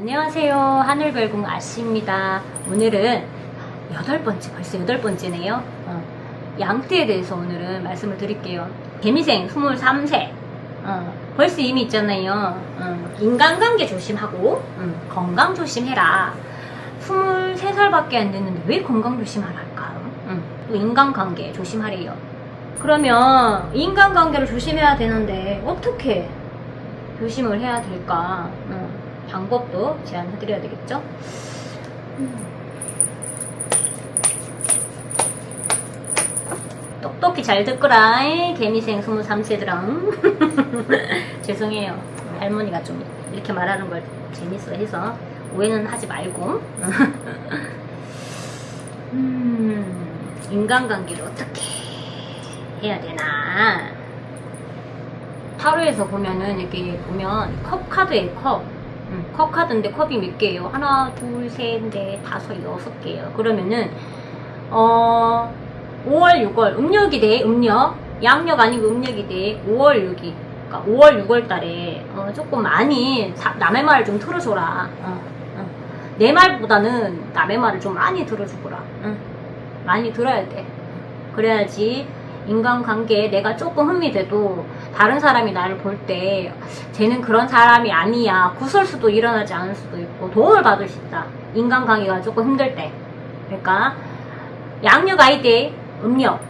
안녕하세요. 하늘별궁 아씨입니다. 오늘은 여덟 번째, 벌써 여덟 번째네요. 어, 양띠에 대해서 오늘은 말씀을 드릴게요. 개미생 23세. 어, 벌써 이미 있잖아요. 어, 인간관계 조심하고, 음, 건강 조심해라. 23살밖에 안 됐는데 왜 건강 조심하랄까? 음, 또 인간관계 조심하래요. 그러면 인간관계를 조심해야 되는데 어떻게 조심을 해야 될까? 음, 방법도 제안해 드려야 되겠죠? 음. 똑똑히 잘 듣거라, 이 개미생 23세들랑. 죄송해요. 할머니가 좀 이렇게 말하는 걸 재밌어 해서 오해는 하지 말고. 음, 인간관계를 어떻게 해야 되나. 타로에서 보면은 이렇게 보면 컵 카드에 컵. 음, 컵 카드인데 컵이 몇 개예요? 하나, 둘, 셋, 넷, 다섯, 여섯 개예요. 그러면은 어 5월, 6월 음력이 돼 음력 양력 아니고 음력이 돼 5월, 6일 그러니까 5월, 6월 달에 어, 조금 많이 사- 남의 말을 좀 들어줘라. 어, 어. 내 말보다는 남의 말을 좀 많이 들어주거라. 응. 많이 들어야 돼. 그래야지 인간관계에 내가 조금 흠이 돼도 다른 사람이 나를 볼 때 쟤는 그런 사람이 아니야. 구설수도 일어나지 않을 수도 있고 도움을 받을 수 있다. 인간관계가 조금 힘들 때. 그러니까 양력 아이디 음력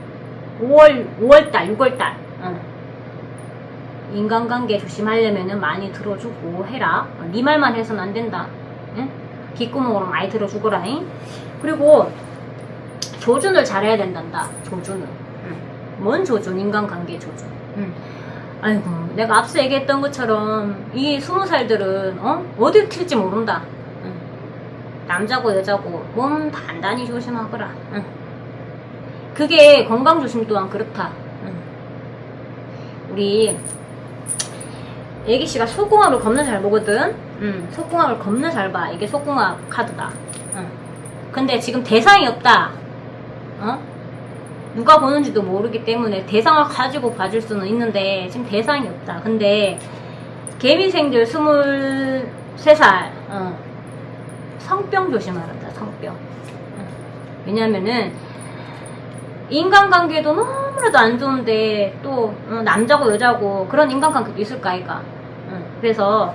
5월 5월달 6월달 인간관계 조심하려면은 많이 들어주고 해라. 어, 네 말만 해서는 안 된다. 응? 귓구멍으로 많이 들어주거라. 잉? 그리고 조준을 잘해야 된단다. 조준을. 응. 뭔 조준? 인간관계 조준. 응. 아이고, 내가 앞서 얘기했던 것처럼 이 스무 살들은 어? 어디 튈지 모른다. 응. 남자고 여자고 몸 단단히 조심하거라. 응. 그게 건강 조심 또한 그렇다. 응. 우리 애기 씨가 속궁합을 겁나 잘 보거든. 응. 속궁합을 겁나 잘 봐. 이게 속궁합 카드다. 응. 근데 지금 대상이 없다. 어? 누가 보는지도 모르기 때문에 대상을 가지고 봐줄 수는 있는데 지금 대상이 없다. 근데 개미생들 23살 어, 성병 조심하란다. 성병. 어. 왜냐면은 인간관계도 너무나도 안 좋은데 또 어, 남자고 여자고 그런 인간관계도 있을까 아이가. 어, 그래서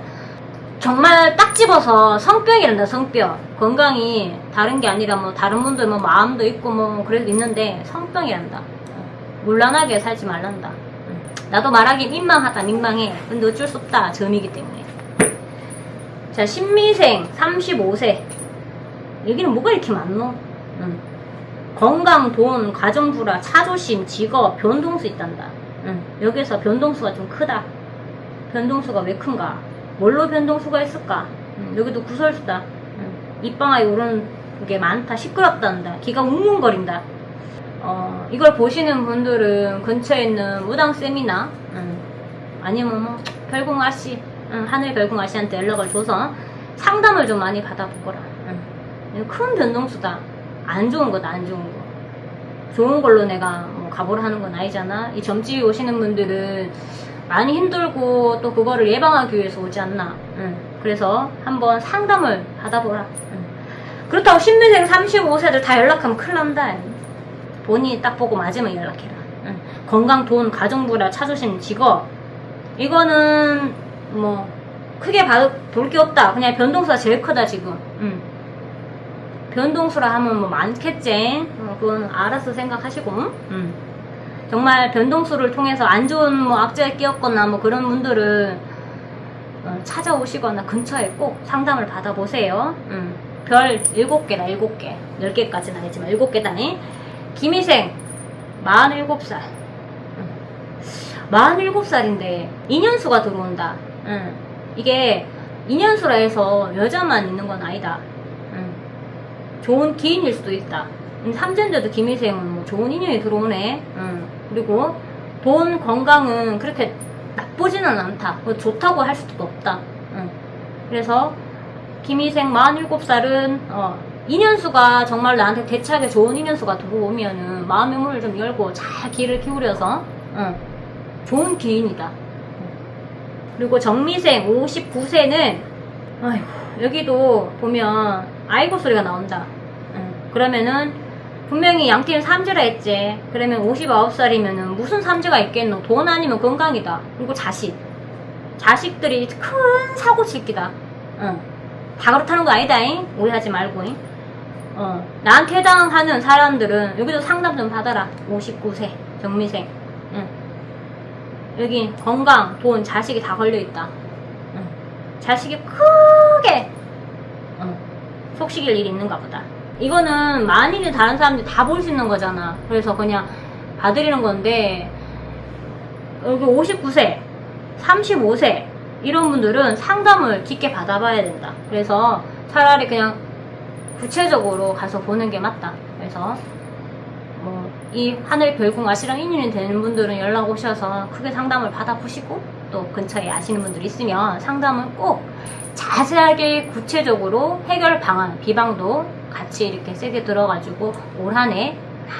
정말 딱 집어서 성병이란다 성병. 건강이 다른 게 아니라 뭐 다른 분들 뭐 마음도 있고 뭐 그래도 있는데 성병이란다. 어, 물란하게 살지 말란다. 응. 나도 말하기 민망하다 민망해. 근데 어쩔 수 없다 점이기 때문에. 자 신미생 35세. 여기는 뭐가 이렇게 많노? 응. 건강, 돈, 가정 불화, 차조심, 직업, 변동수 있단다. 응. 여기서 변동수가 좀 크다. 변동수가 왜 큰가 뭘로 변동수가 있을까? 음, 여기도 구설수다. 음, 입방아에 오른 게 많다. 시끄럽단다. 귀가 웅웅거린다. 어, 이걸 보시는 분들은 근처에 있는 무당쌤이나, 음, 아니면 뭐, 별궁 아씨, 음, 하늘 별궁 아씨한테 연락을 줘서 상담을 좀 많이 받아보거라. 음, 큰 변동수다. 안 좋은 거다, 안 좋은 거. 좋은 걸로 내가 뭐 가보라 하는 건 아니잖아. 이 점집이 오시는 분들은 많이 힘들고 또 그거를 예방하기 위해서 오지 않나. 응. 그래서 한번 상담을 받아보라. 응. 그렇다고 신민생 35세들 다 연락하면 큰일 난다. 본인이 딱 보고 맞으면 연락해라. 응. 건강, 돈, 가정부라, 차조심, 직업. 이거는 뭐 크게 볼 게 없다. 그냥 변동수가 제일 크다 지금. 응. 변동수라 하면 뭐 많겠지. 어, 그건 알아서 생각하시고. 응. 정말 변동수를 통해서 안 좋은 뭐 악재가 끼었거나 뭐 그런 분들은 어, 찾아오시거나 근처에 꼭 상담을 받아보세요. 음, 별 7개다, 7개. 10개까지는 아니지만 7개다니. 김희생, 47살. 음, 47살인데, 2년수가 들어온다. 음, 이게 2년수라 해서 여자만 있는 건 아니다. 음, 좋은 기인일 수도 있다. 삼전제도 김희생은 뭐 좋은 인연이 들어오네. 응. 그리고 돈 건강은 그렇게 나쁘지는 않다. 뭐 좋다고 할 수도 없다. 응. 그래서 김희생 47살은 어, 인연수가 정말 나한테 대차게 좋은 인연수가 들어오면은 마음의 문을 좀 열고 잘 귀를 기울여서 응. 좋은 기인이다. 그리고 정미생 59세는 아이고 여기도 보면 아이고 소리가 나온다. 응. 그러면은 분명히 양팀 삼지라 했지. 그러면 59살이면은 무슨 삼지가 있겠노? 돈 아니면 건강이다. 그리고 자식. 자식들이 큰 사고 칠 기다. 응. 다 그렇다는 거 아니다잉? 오해하지 말고잉. 어, 나한테 해당하는 사람들은 여기도 상담 좀 받아라. 59세 정미생. 응. 여기 건강, 돈, 자식이 다 걸려 있다. 응. 자식이 크게 응. 속식일 일이 있는가 보다. 이거는 만일이 다른 사람들이 다 볼 수 있는 거잖아. 그래서 그냥 봐드리는 건데 여기 59세, 35세 이런 분들은 상담을 깊게 받아봐야 된다. 그래서 차라리 그냥 구체적으로 가서 보는 게 맞다. 그래서 뭐 이 하늘 별궁 아시랑 인연이 되는 분들은 연락 오셔서 크게 상담을 받아보시고 또 근처에 아시는 분들 있으면 상담을 꼭 자세하게 구체적으로 해결 방안, 비방도 같이 이렇게 세게 들어가지고 올 한해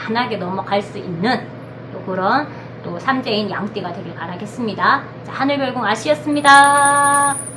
편하게 넘어갈 수 있는 또 그런 또 삼재인 양띠가 되길 바라겠습니다. 자, 하늘별궁 아시였습니다.